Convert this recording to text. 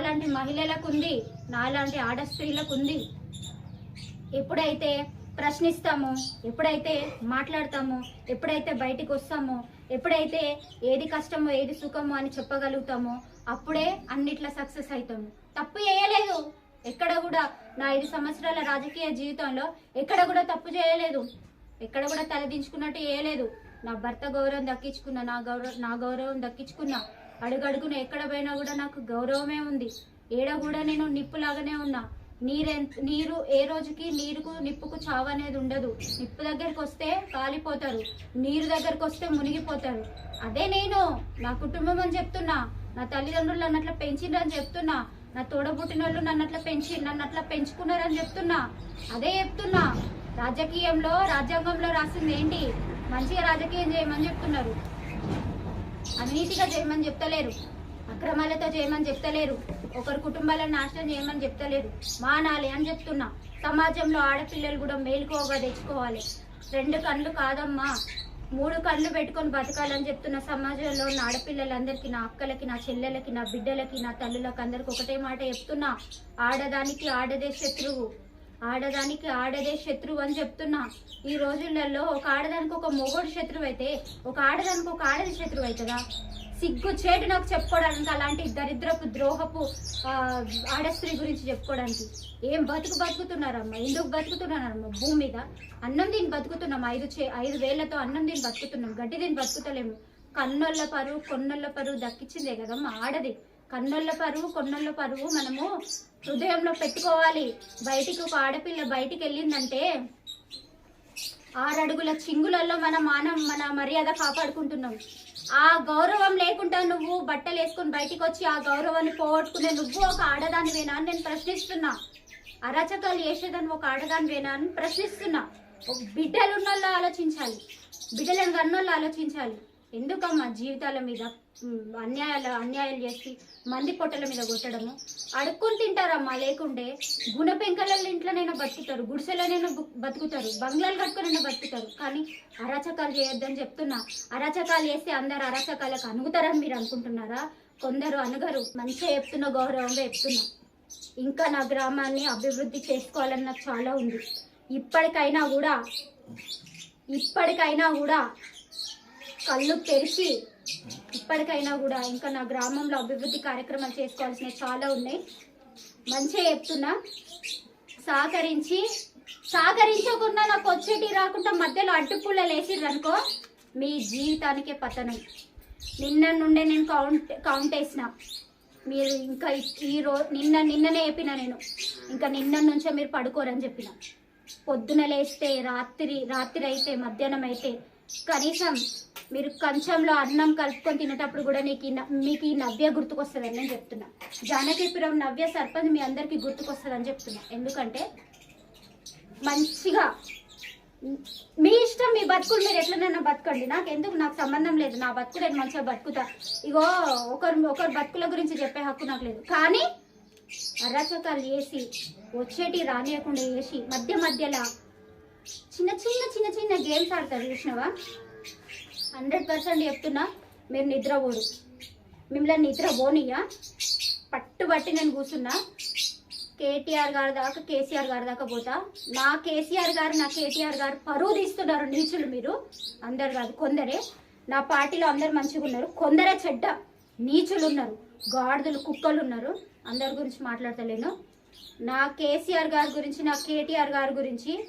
నాలాంటి మహిళలకు ఉంది నాలాంటి ఆడ స్త్రీలకు ఉంది ఎప్పుడైతే ప్రశ్నిస్తామో ఎప్పుడైతే మాట్లాడతామో ఎప్పుడైతే బయటికి వస్తామో ఎప్పుడైతే ఏది కష్టమో ఏది సుఖమో అని చెప్పగలుగుతామో అప్పుడే అన్నిట్లో సక్సెస్ అవుతాము తప్పు చేయలేదు. ఎక్కడ కూడా నా ఐదు సంవత్సరాల రాజకీయ జీవితంలో ఎక్కడ కూడా తప్పు చేయలేదు. ఎక్కడ కూడా తలదించుకున్నట్టు చేయలేదు. నా భర్త గౌరవం దక్కించుకున్నా నా గౌరవం నా గౌరవం దక్కించుకున్నా అడుగడుగున ఎక్కడ పోయినా కూడా నాకు గౌరవమే ఉంది. ఏడ కూడా నేను నిప్పులాగానే ఉన్నా. నీరెంత నీరు ఏ రోజుకి నీరుకు నిప్పుకు చావు అనేది ఉండదు. నిప్పు దగ్గరికి వస్తే కాలిపోతారు. నీరు దగ్గరికి వస్తే మునిగిపోతారు. అదే నేను. నా కుటుంబం అని చెప్తున్నా. నా తల్లిదండ్రులు నన్ను అట్లా పెంచిండ్రని చెప్తున్నా. నా తోడబుట్టిన వాళ్ళు నన్ను అట్లా పెంచి నన్ను అట్లా పెంచుకున్నారని చెప్తున్నా. అదే చెప్తున్నా. రాజకీయంలో రాజ్యాంగంలో రాసింది ఏంటి? మంచిగా రాజకీయం చేయమని చెప్తున్నారు. అవినీతిగా చేయమని చెప్తలేరు. అక్రమాలతో చేయమని చెప్తలేరు. ఒకరి కుటుంబాలను నాశనం చేయమని చెప్తలేరు. మానాలి అని చెప్తున్నా. సమాజంలో ఆడపిల్లలు కూడా మేలుకోగా తెచ్చుకోవాలి. రెండు కళ్ళు కాదమ్మా. మూడు కళ్ళు పెట్టుకొని బతకాలని చెప్తున్న సమాజంలో ఉన్న ఆడపిల్లలందరికీ నా అక్కలకి నా చెల్లెలకి నా బిడ్డలకి నా తల్లులకి అందరికి ఒకటే మాట చెప్తున్నా. ఆడదానికి ఆడదే శత్రువు. ఆడదానికి ఆడదే శత్రువు అని చెప్తున్నా. ఈ రోజులలో ఒక ఆడదానికి ఒక మొగోడు శత్రువు అయితే ఒక ఆడదానికి ఒక ఆడది శత్రువు అవుతుందా సిగ్గు చేటు నాకు చెప్పుకోవడానికి అలాంటి దరిద్రపు ద్రోహపు ఆడస్త్రీ ఆడ స్త్రీ గురించి చెప్పుకోవడానికి. ఏం బతుకు బతుకుతున్నారమ్మా? ఎందుకు బతుకుతున్నారమ్మా? భూమి మీద అన్నం దీన్ని బతుకుతున్నాం. ఐదు చే ఐదు వేళ్ళతో అన్నం దీన్ని బతుకుతున్నాం. గడ్డి దీన్ని బతుకుతలేము. కన్నొల్ల పరువు కొన్నొల్ల పరువు దక్కించిందే కదమ్మా? ఆడది. కన్నొల్ల పరువు కొన్నొల్ల పరువు మనము హృదయంలో పెట్టుకోవాలి. బయటికి ఒక ఆడపిల్ల బయటికి వెళ్ళిందంటే ఆరడుగుల చింగులలో మన మానం మన మర్యాద కాపాడుకుంటున్నాం. ఆ గౌరవం లేకుండా నువ్వు బట్టలు వేసుకొని బయటికి వచ్చి ఆ గౌరవాన్ని పోగొట్టుకునే నువ్వు ఒక ఆడదానివేనా అని నేను ప్రశ్నిస్తున్నా. అరాచకాలు చేసేదాన్ని ఒక ఆడదానివేనా అని ప్రశ్నిస్తున్నా. ఒక బిడ్డలు ఆలోచించాలి. బిడ్డలను కన్నోళ్ళు ఆలోచించాలి. ఎందుకమ్మా జీవితాల మీద అన్యాయాలు అన్యాయాలు చేసి మంది పొట్టల మీద కొట్టడము? అడుక్కొని తింటారమ్మా లేకుంటే గుణ పెంకల ఇంట్లోనైనా బతుకుతారు గుడిసెలోనైనా బతుకుతారు బంగ్లాలు కట్టుకునైనా బతుకుతారు. కానీ అరాచకాలు చేయొద్దని చెప్తున్నా. అరాచకాలు చేస్తే అందరు అరాచకాలకు అనుగుతారని మీరు అనుకుంటున్నారా? కొందరు అనుగరు. మంచిగా చెప్తున్న గౌరవంగా చెప్తున్నా. ఇంకా నా గ్రామాన్ని అభివృద్ధి చేసుకోవాలని నాకు చాలా ఉంది. ఇప్పటికైనా కూడా ఇప్పటికైనా కూడా కళ్ళు తెరిచి ఇప్పటికైనా కూడా ఇంకా నా గ్రామంలో అభివృద్ధి కార్యక్రమాలు చేసుకోవాల్సినవి చాలా ఉన్నాయి. మంచిగా చెప్తున్నా. సహకరించి సహకరించకుండా నాకు వచ్చేటి రాకుండా మధ్యలో అడ్డుపుల్ల వేసిర్రు అనుకో మీ జీవితానికే పతనం. నిన్న నుండే నేను కౌంట్ కౌంట్ వేసిన. మీరు ఇంకా ఈ- రోజు నిన్న నిన్ననే చెప్పిన నేను. ఇంకా నిన్న నుంచే మీరు పడుకోరని చెప్పిన. పొద్దున లేస్తే రాత్రి రాత్రి అయితే మధ్యాహ్నం అయితే కనీసం మీరు కంచంలో అన్నం కలుపుకొని తినేటప్పుడు కూడా నీకు న- మీకు ఈ నవ్య గుర్తుకొస్తుందని నేను చెప్తున్నా. జానకిపురం నవ్య సర్పంచ్ మీ అందరికీ గుర్తుకొస్తుందని చెప్తున్నా. ఎందుకంటే మంచిగా మీ ఇష్టం మీ బతుకులు మీరు ఎట్లనైనా బతకండి. నాకు ఎందుకు నాకు సంబంధం లేదు. నా బతుకు నేను మంచిగా బతుకుతా. ఇగో ఒకరు ఒకరు బతుకుల గురించి చెప్పే హక్కు నాకు లేదు. కానీ అరాచకాలు చేసి వచ్చేటి రానియకుండా చేసి మధ్య మధ్యలో చిన్న చిన్న చిన్న చిన్న గేమ్స్ ఆడతారు చూసినావా? హండ్రెడ్ పర్సెంట్ చెప్తున్నా మీరు నిద్రపోరు. మిమ్మల్ని నిద్ర పోనీయా పట్టుబట్టి నేను కూర్చున్నా. కేటీఆర్ గారి దాకా కేసీఆర్ గారి దాకా పోతా. నా కేసీఆర్ గారు నా కేటీఆర్ గారు పరువు తీస్తున్నారు నీచులు మీరు. అందరు కాదు కొందరే. నా పార్టీలో అందరు మంచిగా ఉన్నారు. కొందరే చెడ్డ నీచులు ఉన్నారు. గాడిదలు కుక్కలు ఉన్నారు. అందరి గురించి మాట్లాడతలేను. నా కేసీఆర్ గారి గురించి నా కేటీఆర్ గారి గురించి